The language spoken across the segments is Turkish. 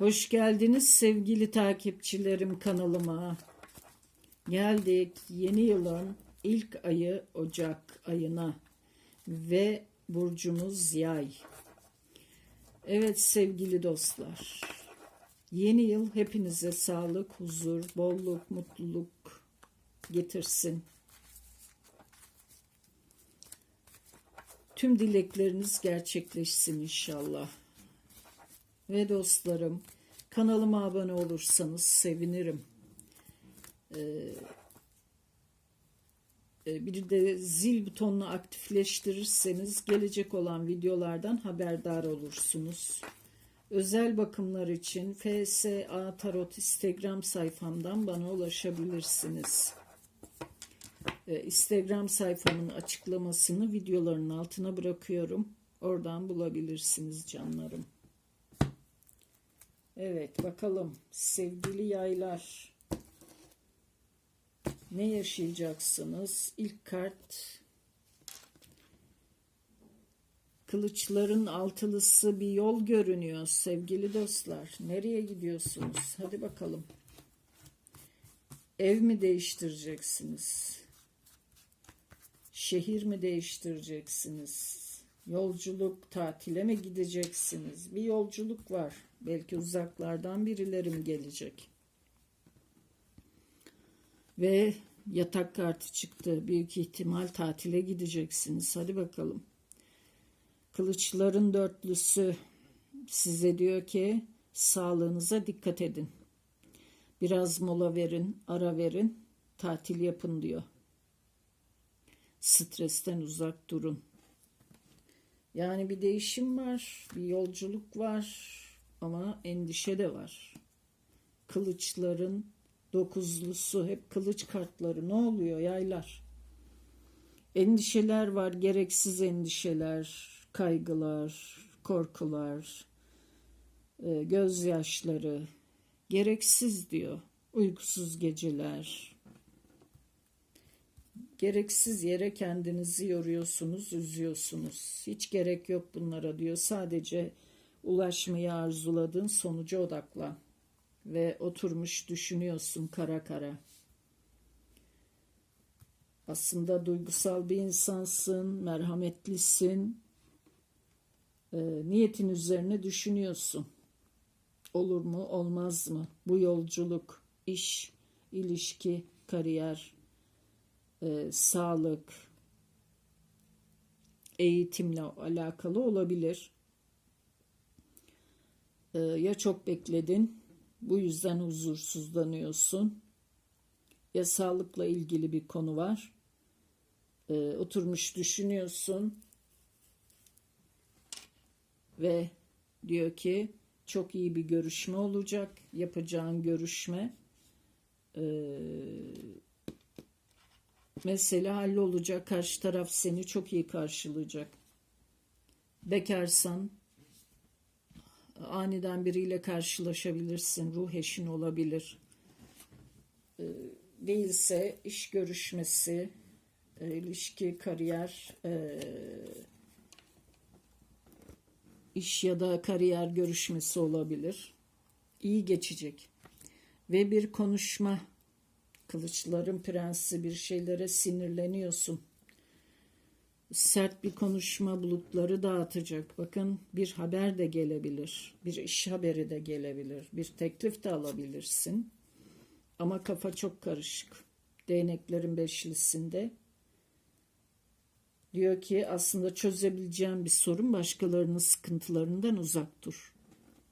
Hoş geldiniz sevgili takipçilerim kanalıma. Geldik yeni yılın ilk ayı Ocak ayına ve burcumuz Yay. Evet sevgili dostlar. Yeni yıl hepinize sağlık, huzur, bolluk, mutluluk getirsin. Tüm dilekleriniz gerçekleşsin inşallah. Ve dostlarım kanalıma abone olursanız sevinirim. Ee, e, bir de zil butonunu aktifleştirirseniz gelecek olan videolardan haberdar olursunuz. Özel bakımlar için FSA Tarot Instagram sayfamdan bana ulaşabilirsiniz. Ee, Instagram sayfamın açıklamasını videoların altına bırakıyorum. Oradan bulabilirsiniz canlarım. Evet bakalım sevgili yaylar ne yaşayacaksınız? İlk kart kılıçların altılısı bir yol görünüyor sevgili dostlar. Nereye gidiyorsunuz? Hadi bakalım. Ev mi değiştireceksiniz? Şehir mi değiştireceksiniz? Yolculuk, tatile mi gideceksiniz? Bir yolculuk var. Belki uzaklardan birileri mi gelecek? Ve yatak kartı çıktı. Büyük ihtimal tatile gideceksiniz. Hadi bakalım. Kılıçların dörtlüsü size diyor ki sağlığınıza dikkat edin. Biraz mola verin, ara verin, tatil yapın diyor. Stresten uzak durun. Yani bir değişim var, bir yolculuk var ama endişe de var. Kılıçların dokuzlusu hep kılıç kartları ne oluyor yaylar? Endişeler var, gereksiz endişeler, kaygılar, korkular, e, gözyaşları, gereksiz diyor. Uykusuz geceler, Gereksiz yere kendinizi yoruyorsunuz, üzüyorsunuz. Hiç gerek yok bunlara diyor. Sadece ulaşmayı arzuladığın sonuca odaklan. Ve oturmuş düşünüyorsun kara kara. Aslında duygusal bir insansın, merhametlisin. E, niyetin üzerine düşünüyorsun. Olur mu, olmaz mı? Bu yolculuk, iş, ilişki, kariyer, e, sağlık, eğitimle alakalı olabilir. E, ya çok bekledin, bu yüzden huzursuzlanıyorsun. Ya sağlıkla ilgili bir konu var. E, oturmuş düşünüyorsun ve diyor ki çok iyi bir görüşme olacak. Yapacağın görüşme eee Mesele hallolacak. Karşı taraf seni çok iyi karşılayacak. Bekarsan aniden biriyle karşılaşabilirsin. Ruh eşin olabilir. Ee, değilse iş görüşmesi, e, ilişki, kariyer, e, iş ya da kariyer görüşmesi olabilir. İyi geçecek. Ve bir konuşma Kılıçların prensi bir şeylere sinirleniyorsun. Sert bir konuşma bulutları dağıtacak. Bakın bir haber de gelebilir. Bir iş haberi de gelebilir. Bir teklif de alabilirsin. Ama kafa çok karışık. Değneklerin beşlisinde. Diyor ki aslında çözebileceğim bir sorun başkalarının sıkıntılarından uzak dur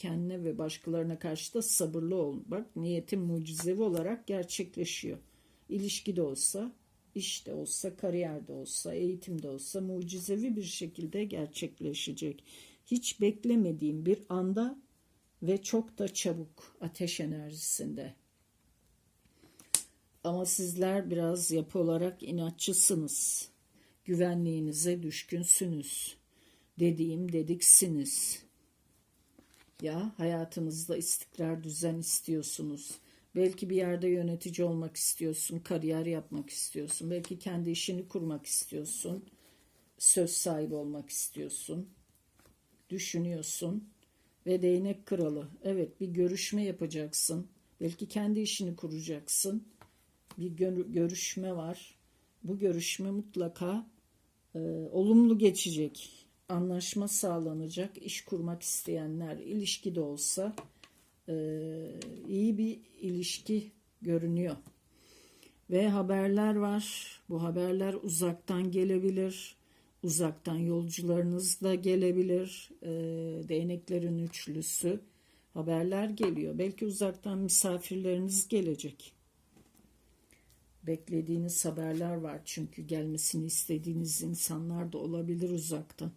kendine ve başkalarına karşı da sabırlı ol. Bak niyetin mucizevi olarak gerçekleşiyor. İlişki de olsa, işte olsa, kariyerde olsa, eğitimde olsa mucizevi bir şekilde gerçekleşecek. Hiç beklemediğim bir anda ve çok da çabuk ateş enerjisinde. Ama sizler biraz yapı olarak inatçısınız. Güvenliğinize düşkünsünüz. Dediğim dediksiniz. Ya hayatınızda istikrar düzen istiyorsunuz. Belki bir yerde yönetici olmak istiyorsun, kariyer yapmak istiyorsun. Belki kendi işini kurmak istiyorsun. Söz sahibi olmak istiyorsun. Düşünüyorsun. Ve değnek kralı. Evet bir görüşme yapacaksın. Belki kendi işini kuracaksın. Bir gör- görüşme var. Bu görüşme mutlaka e, olumlu geçecek. Anlaşma sağlanacak. İş kurmak isteyenler ilişki de olsa iyi bir ilişki görünüyor. Ve haberler var. Bu haberler uzaktan gelebilir. Uzaktan yolcularınız da gelebilir. E, değneklerin üçlüsü. Haberler geliyor. Belki uzaktan misafirleriniz gelecek. Beklediğiniz haberler var çünkü gelmesini istediğiniz insanlar da olabilir uzaktan.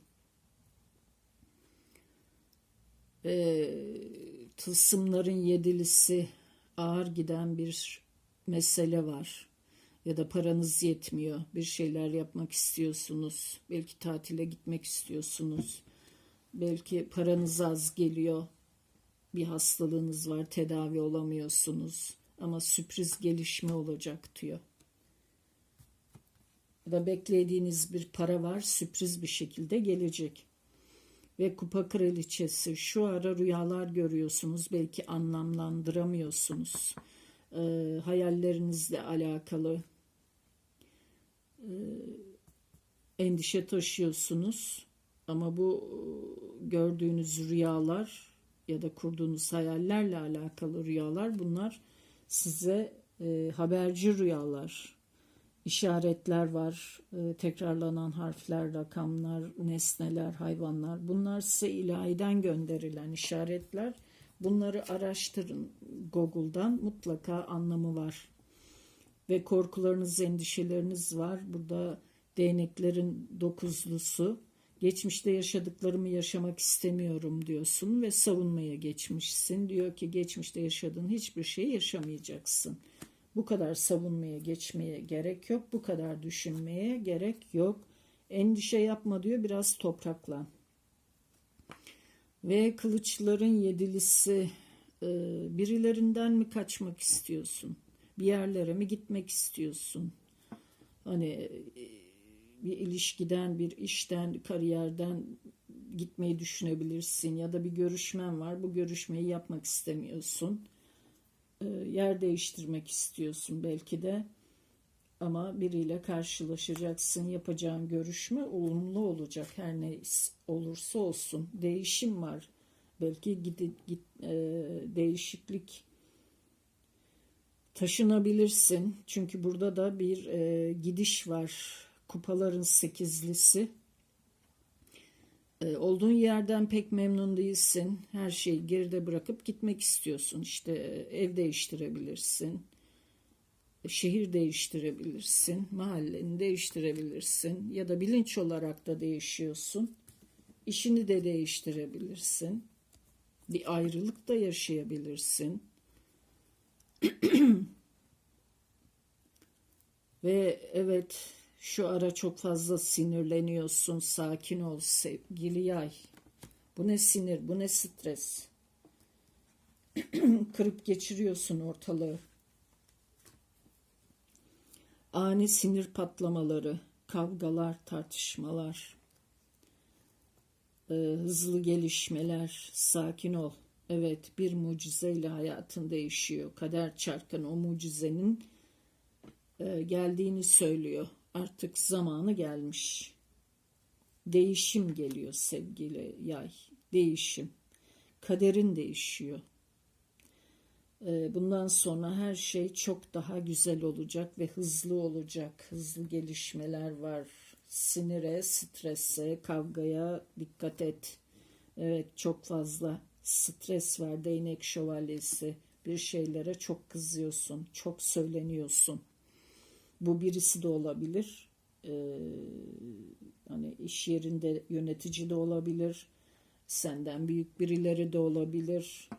Ee, tılsımların yedilisi ağır giden bir mesele var. Ya da paranız yetmiyor. Bir şeyler yapmak istiyorsunuz. Belki tatile gitmek istiyorsunuz. Belki paranız az geliyor. Bir hastalığınız var, tedavi olamıyorsunuz. Ama sürpriz gelişme olacak diyor. Ya da beklediğiniz bir para var, sürpriz bir şekilde gelecek ve kupa kraliçesi. Şu ara rüyalar görüyorsunuz belki anlamlandıramıyorsunuz. Ee, hayallerinizle alakalı e, endişe taşıyorsunuz. Ama bu e, gördüğünüz rüyalar ya da kurduğunuz hayallerle alakalı rüyalar bunlar size e, haberci rüyalar işaretler var, e, tekrarlanan harfler, rakamlar, nesneler, hayvanlar. Bunlar size ilahiden gönderilen işaretler. Bunları araştırın Google'dan mutlaka anlamı var. Ve korkularınız, endişeleriniz var. Burada değneklerin dokuzlusu. Geçmişte yaşadıklarımı yaşamak istemiyorum diyorsun ve savunmaya geçmişsin. Diyor ki geçmişte yaşadığın hiçbir şeyi yaşamayacaksın. Bu kadar savunmaya geçmeye gerek yok. Bu kadar düşünmeye gerek yok. Endişe yapma diyor biraz topraklan. Ve kılıçların yedilisi e, birilerinden mi kaçmak istiyorsun? Bir yerlere mi gitmek istiyorsun? Hani e, bir ilişkiden, bir işten, kariyerden gitmeyi düşünebilirsin ya da bir görüşmen var. Bu görüşmeyi yapmak istemiyorsun yer değiştirmek istiyorsun belki de. Ama biriyle karşılaşacaksın yapacağın görüşme olumlu olacak. Her ne olursa olsun. Değişim var. Belki git, git e, değişiklik taşınabilirsin. Çünkü burada da bir e, gidiş var. Kupaların sekizlisi. e, olduğun yerden pek memnun değilsin. Her şeyi geride bırakıp gitmek istiyorsun. İşte e, ev değiştirebilirsin. Şehir değiştirebilirsin. Mahalleni değiştirebilirsin. Ya da bilinç olarak da değişiyorsun. İşini de değiştirebilirsin. Bir ayrılık da yaşayabilirsin. Ve evet şu ara çok fazla sinirleniyorsun. Sakin ol sevgili yay. Bu ne sinir, bu ne stres. Kırıp geçiriyorsun ortalığı. Ani sinir patlamaları, kavgalar, tartışmalar, e, hızlı gelişmeler, sakin ol. Evet bir mucizeyle hayatın değişiyor. Kader çarkın o mucizenin e, geldiğini söylüyor artık zamanı gelmiş. Değişim geliyor sevgili yay. Değişim. Kaderin değişiyor. Ee, bundan sonra her şey çok daha güzel olacak ve hızlı olacak. Hızlı gelişmeler var. Sinire, strese, kavgaya dikkat et. Evet çok fazla stres var. Değnek şövalyesi. Bir şeylere çok kızıyorsun. Çok söyleniyorsun bu birisi de olabilir. Ee, hani iş yerinde yönetici de olabilir. Senden büyük birileri de olabilir.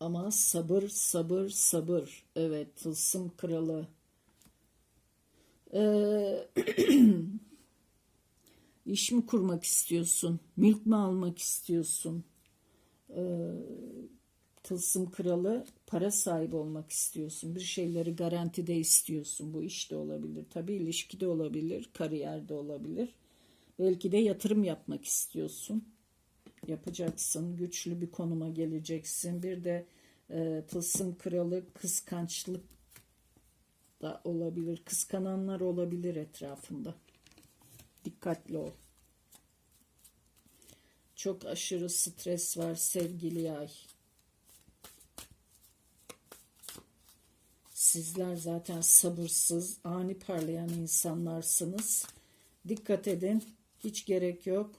Ama sabır, sabır, sabır. Evet, tılsım kralı. Ee, iş mi kurmak istiyorsun? Mülk mü almak istiyorsun? Ee, tılsım kralı para sahibi olmak istiyorsun. Bir şeyleri garantide istiyorsun. Bu iş de olabilir. Tabii ilişki de olabilir. Kariyer de olabilir. Belki de yatırım yapmak istiyorsun. yapacaksın. Güçlü bir konuma geleceksin. Bir de e, tılsım kralı kıskançlık da olabilir. Kıskananlar olabilir etrafında. Dikkatli ol. Çok aşırı stres var sevgili ay. Sizler zaten sabırsız, ani parlayan insanlarsınız. Dikkat edin. Hiç gerek yok.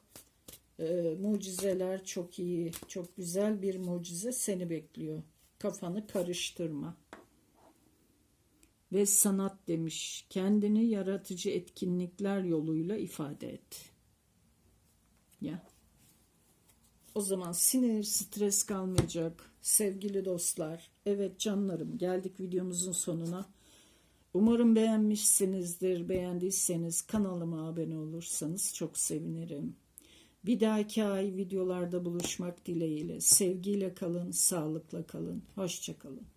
Ee, mucizeler çok iyi. Çok güzel bir mucize seni bekliyor. Kafanı karıştırma. Ve sanat demiş. Kendini yaratıcı etkinlikler yoluyla ifade et. Ya. O zaman sinir, stres kalmayacak. Sevgili dostlar, evet canlarım geldik videomuzun sonuna. Umarım beğenmişsinizdir. Beğendiyseniz kanalıma abone olursanız çok sevinirim. Bir dahaki ay videolarda buluşmak dileğiyle. Sevgiyle kalın, sağlıkla kalın. Hoşçakalın.